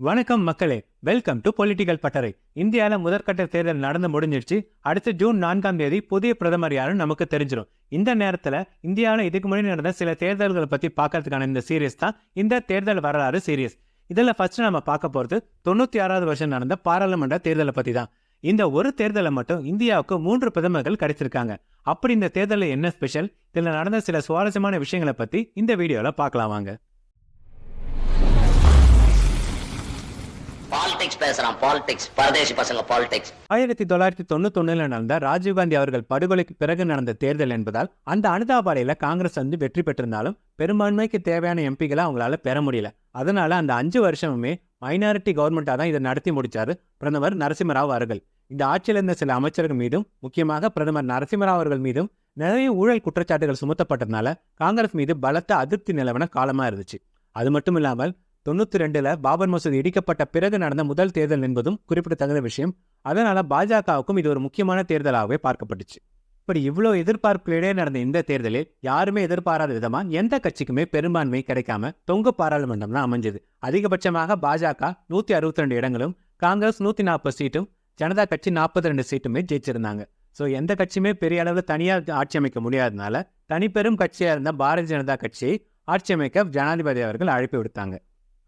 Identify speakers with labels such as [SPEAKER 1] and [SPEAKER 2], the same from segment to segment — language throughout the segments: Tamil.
[SPEAKER 1] வணக்கம் மக்களே வெல்கம் டு பொலிட்டிக்கல் பட்டறை இந்தியாவில் முதற்கட்ட தேர்தல் நடந்து முடிஞ்சிருச்சு அடுத்து ஜூன் நான்காம் தேதி புதிய பிரதமர் யாருன்னு நமக்கு தெரிஞ்சிடும் இந்த நேரத்தில் இந்தியாவில் இதுக்கு முன்னாடி நடந்த சில தேர்தல்களை பற்றி பார்க்கறதுக்கான இந்த சீரியஸ் தான் இந்த தேர்தல் வரலாறு சீரியஸ் இதில் ஃபர்ஸ்ட் நம்ம பார்க்க போகிறது தொண்ணூற்றி ஆறாவது வருஷம் நடந்த பாராளுமன்ற தேர்தலை பற்றி தான். இந்த ஒரு தேர்தலை மட்டும் இந்தியாவுக்கு மூன்று பிரதமர்கள் கிடைச்சிருக்காங்க. அப்படி இந்த தேர்தலில் என்ன ஸ்பெஷல் இதில் நடந்த சில சுவாரஸ்யமான விஷயங்களை பற்றி இந்த வீடியோவில் பார்க்கலாம் வாங்க.
[SPEAKER 2] பாலிடிக்ஸ் பேசுறான் பாலிடிக்ஸ் பரதேசி பசங்க பாலிடிக்ஸ்
[SPEAKER 1] ஆயிரத்தி தொள்ளாயிரத்தி தொண்ணூத்தொன்னுல நடந்த ராஜீவ்காந்தி அவர்கள் படுகொலைக்கு பிறகு நடந்த தேர்தல் என்பதால் அந்த அனுதாபாடையில காங்கிரஸ் வந்து வெற்றி பெற்றிருந்தாலும் பெரும்பான்மைக்கு தேவையான எம்பிகளை அவங்களால பெற முடியல. அதனால அந்த அஞ்சு வருஷமுமே மைனாரிட்டி கவர்மெண்டா தான் இதை நடத்தி முடிச்சாரு பிரதமர் நரசிம்மராவ் அவர்கள். இந்த ஆட்சியில் இருந்த சில அமைச்சர்கள் மீதும் முக்கியமாக பிரதமர் நரசிம்மராவ் அவர்கள் மீதும் நிறைய ஊழல் குற்றச்சாட்டுகள் சுமத்தப்பட்டதுனால காங்கிரஸ் மீது பலத்த அதிருப்தி நிலவன காலமா இருந்துச்சு. அது மட்டும் இல்லாமல் தொண்ணூத்தி ரெண்டுல பாபர் மசூதி இடிக்கப்பட்ட பிறகு நடந்த முதல் தேர்தல் என்பதும் குறிப்பிடத்தகுந்த விஷயம். அதனால பாஜகவுக்கும் இது ஒரு முக்கியமான தேர்தலாகவே பார்க்கப்பட்டுச்சு. இப்படி இவ்வளோ எதிர்பார்ப்புகளிடையே நடந்த இந்த தேர்தலில் யாருமே எதிர்பாராத விதமாக எந்த கட்சிக்குமே பெரும்பான்மை கிடைக்காம தொங்கு பாராளுமன்றம் தான் அமைஞ்சது. அதிகபட்சமாக பாஜக நூத்தி அறுபத்தி ரெண்டு இடங்களும் காங்கிரஸ் நூத்தி நாற்பது சீட்டும் ஜனதா கட்சி நாற்பத்தி ரெண்டு சீட்டுமே ஜெயிச்சிருந்தாங்க. ஸோ எந்த கட்சியுமே பெரிய அளவில் தனியாக ஆட்சி அமைக்க முடியாதனால தனிப்பெரும் கட்சியாக இருந்த பாரதிய ஜனதா கட்சியை ஆட்சி அமைக்க ஜனாதிபதி அவர்கள் அழைப்பு விடுத்தாங்க.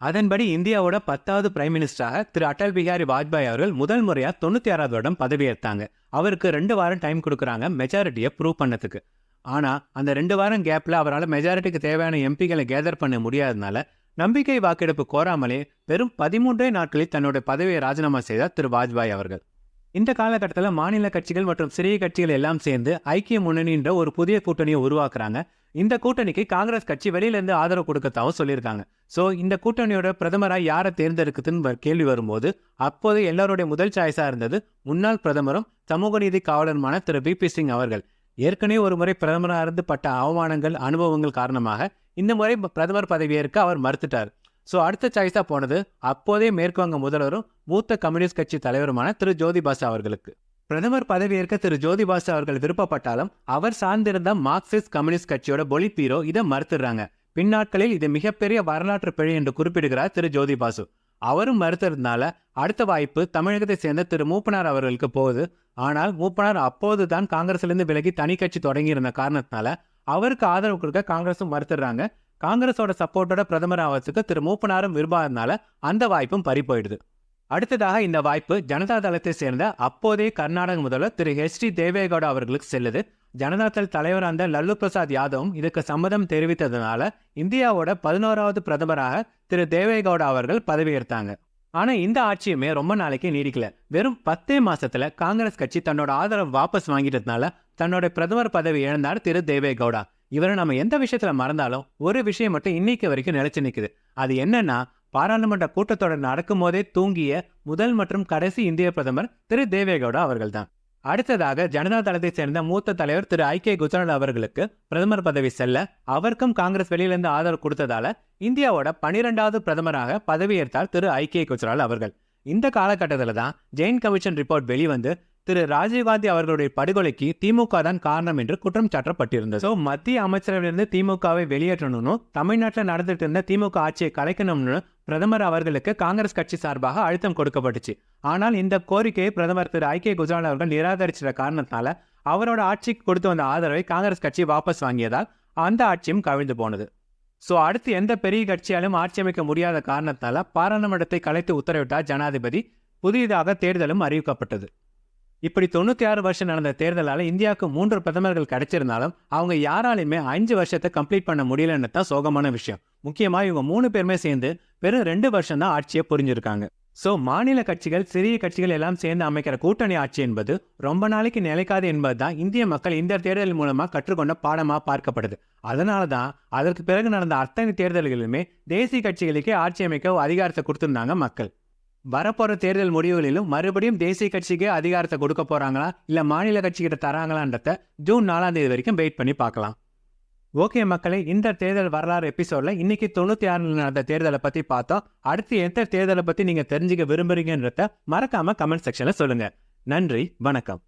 [SPEAKER 1] அதன்படி இந்தியாவோட பத்தாவது பிரைம் மினிஸ்டராக திரு அடல் பிகாரி வாஜ்பாய் அவர்கள் முதல் முறையா தொண்ணூத்தி ஆறாவது வருடம் பதவியேற்றாங்க. அவருக்கு ரெண்டு வாரம் டைம் கொடுக்குறாங்க மெஜாரிட்டியை ப்ரூவ் பண்ணதுக்கு. ஆனா அந்த ரெண்டு வாரம் கேப்ல அவரால் மெஜாரிட்டிக்கு தேவையான எம்பிகளை கேதர் பண்ண முடியாதனால நம்பிக்கை வாக்கெடுப்பு கோராமலே வெறும் பதிமூன்றே நாட்களில் தன்னுடைய பதவியை ராஜினாமா செய்தார் திரு வாஜ்பாய் அவர்கள். இந்த காலகட்டத்தில் மாநில கட்சிகள் மற்றும் சிறிய கட்சிகள் எல்லாம் சேர்ந்து ஐக்கிய முன்னணின்ற ஒரு புதிய கூட்டணியை உருவாக்குறாங்க. இந்த கூட்டணிக்கு காங்கிரஸ் கட்சி வெளியிலேருந்து ஆதரவு கொடுக்கத்தாவும் சொல்லியிருக்காங்க. ஸோ இந்த கூட்டணியோட பிரதமராக யாரை தேர்ந்தெடுக்குதுன்னு கேள்வி வரும்போது அப்போது எல்லாருடைய முதல் சாய்ஸாக இருந்தது முன்னாள் பிரதமரும் சமூக நீதி காவலருமான திரு. V P. சிங் அவர்கள். ஏற்கனவே ஒரு முறை பிரதமராக இருந்து பட்ட அவமானங்கள் அனுபவங்கள் காரணமாக இந்த முறை பிரதமர் பதவியேற்க அவர் மறுத்துட்டார். ஸோ அடுத்த சாய்ஸாக போனது அப்போதே மேற்குவங்க முதல்வரும் மூத்த கம்யூனிஸ்ட் கட்சி தலைவருமான திரு. ஜோதிபாசு அவர்களுக்கு. பிரதமர் பதவியேற்க திரு ஜோதிபாசு அவர்கள் விருப்பப்பட்டாலும் அவர் சார்ந்திருந்த மார்க்சிஸ்ட் கம்யூனிஸ்ட் கட்சியோட பொலி இதை மறுத்துடுறாங்க. பின்னாட்களில் இது மிகப்பெரிய வரலாற்று பிழை என்று குறிப்பிடுகிறார் திரு ஜோதிபாசு. அவரும் மறுத்ததுனால அடுத்த வாய்ப்பு தமிழகத்தை சேர்ந்த திரு மூப்பனார் அவர்களுக்கு போகுது. ஆனால் மூப்பனார் அப்போதுதான் காங்கிரஸிலிருந்து விலகி தனி கட்சி தொடங்கியிருந்த காரணத்தினால அவருக்கு ஆதரவு கொடுக்க காங்கிரஸும் மறுத்துடுறாங்க. காங்கிரஸோட சப்போர்ட்டோட பிரதமர் ஆவதுக்கு திரு மூப்பனாரும் விரும்பாதனால அந்த வாய்ப்பும் பறி போயிடுது. அடுத்ததாக இந்த வாய்ப்பு ஜனதா தளத்தை சேர்ந்த அப்போதைய கர்நாடக முதல்வர் திரு ஹெச் டி தேவேகவுடா அவர்களுக்கு செல்லுது. ஜனதா தலைவரான தலைவராக இருந்த லல்லு பிரசாத் யாதவும் இதுக்கு சம்மதம் தெரிவித்ததுனால இந்தியாவோட பதினோராவது பிரதமராக திரு தேவேகவுடா அவர்கள் பதவியேற்றாங்க. ஆனா இந்த ஆட்சியுமே ரொம்ப நாளைக்கு நீடிக்கல. வெறும் பத்தே மாசத்துல காங்கிரஸ் கட்சி தன்னோட ஆதரவு வாபஸ் வாங்கிட்டதுனால தன்னோட பிரதமர் பதவி இழந்தார் திரு தேவேகவுடா. இவரை நம்ம எந்த விஷயத்துல மறந்தாலும் ஒரு விஷயம் மட்டும் இன்னைக்கு வரைக்கும் நிலைச்சு நிக்குது. அது என்னன்னா பாராளுமன்ற கூட்டத்தொடர் நடக்கும் போதே தூங்கிய முதல் மற்றும் கடைசி இந்திய பிரதமர் திரு. தேவேகவுடா அவர்கள்தான். அடுத்ததாக ஜனதா தளத்தை சேர்ந்த மூத்த தலைவர் திரு. ஐ. கே. குஜரால் அவர்களுக்கு பிரதமர் பதவி செல்ல அவருக்கும் காங்கிரஸ் வெளியிலிருந்து ஆதரவு கொடுத்ததால இந்தியாவோட பனிரெண்டாவது பிரதமராக பதவியேற்றார் திரு. ஐ. கே. குஜரால் அவர்கள். இந்த காலகட்டத்தில் தான் ஜெயின் கமிஷன் ரிப்போர்ட் வெளிவந்து திரு ராஜீவ்காந்தி அவர்களுடைய படுகொலைக்கு திமுக தான் காரணம் என்று குற்றம் சாட்டப்பட்டிருந்தது. ஸோ மத்திய அமைச்சரவையிலிருந்து திமுகவை வெளியேற்றணும்னு தமிழ்நாட்டில் நடந்துட்டு இருந்த திமுக ஆட்சியை கலைக்கணும்னு பிரதமர் அவர்களுக்கு காங்கிரஸ் கட்சி சார்பாக அழுத்தம் கொடுக்கப்பட்டுச்சு. ஆனால் இந்த கோரிக்கையை பிரதமர் திரு ஐ கே குஜரால் அவர்கள் நிராகரிச்சிட காரணத்தால அவரோட ஆட்சிக்கு கொடுத்து வந்த ஆதரவை காங்கிரஸ் கட்சி வாபஸ் வாங்கியதால் அந்த ஆட்சியும் கவிழ்ந்து போனது. ஸோ அடுத்து எந்த பெரிய கட்சியாலும் ஆட்சி அமைக்க முடியாத காரணத்தால பாராளுமன்றத்தை கலைத்து உத்தரவிட்டார் ஜனாதிபதி. புதியதாக தேர்தலும் அறிவிக்கப்பட்டது. இப்படி தொண்ணூத்தி ஆறு வருஷம் நடந்த தேர்தலால இந்தியாவுக்கு மூன்று பிரதமர்கள் கிடைச்சிருந்தாலும் அவங்க யாராலையுமே அஞ்சு வருஷத்தை கம்ப்ளீட் பண்ண முடியலன்னு தான் சோகமான விஷயம். முக்கியமா இவங்க மூணு பேருமே சேர்ந்து வெறும் ரெண்டு வருஷம் தான் ஆட்சியை புரிஞ்சிருக்காங்க. ஸோ மாநில கட்சிகள் சிறிய கட்சிகள் எல்லாம் சேர்ந்து அமைக்கிற கூட்டணி ஆட்சி என்பது ரொம்ப நாளைக்கு நிலைக்காது என்பது தான் இந்திய மக்கள் இந்த தேர்தல் மூலமா கற்றுக்கொண்ட பாடமா பார்க்கப்படுது. அதனால தான் அதற்கு பிறகு நடந்த அத்தனை தேர்தல்களிலுமே தேசிய கட்சிகளுக்கே ஆட்சி அமைக்க அதிகாரத்தை கொடுத்துருந்தாங்க மக்கள். வரப்போற தேர்தல் முடிவுகளிலும் மறுபடியும் தேசிய கட்சிக்கே அதிகாரத்தை கொடுக்க போறாங்களா? இல்ல மாநில கட்சிகிட்ட தராங்களான்றத ஜூன் நாலாம் தேதி வரைக்கும் வெயிட் பண்ணி பார்க்கலாம். ஓகே மக்களை இந்த தேர்தல் வரலாறு எபிசோட்ல இன்னைக்கு தொண்ணூத்தி ஆறில் நடந்த தேர்தலை பத்தி பார்த்தோம். அடுத்து எந்த தேர்தலை பத்தி நீங்க தெரிஞ்சுக்க விரும்புறீங்கன்றத மறக்காம கமெண்ட் செக்ஷன்ல சொல்லுங்க. நன்றி வணக்கம்.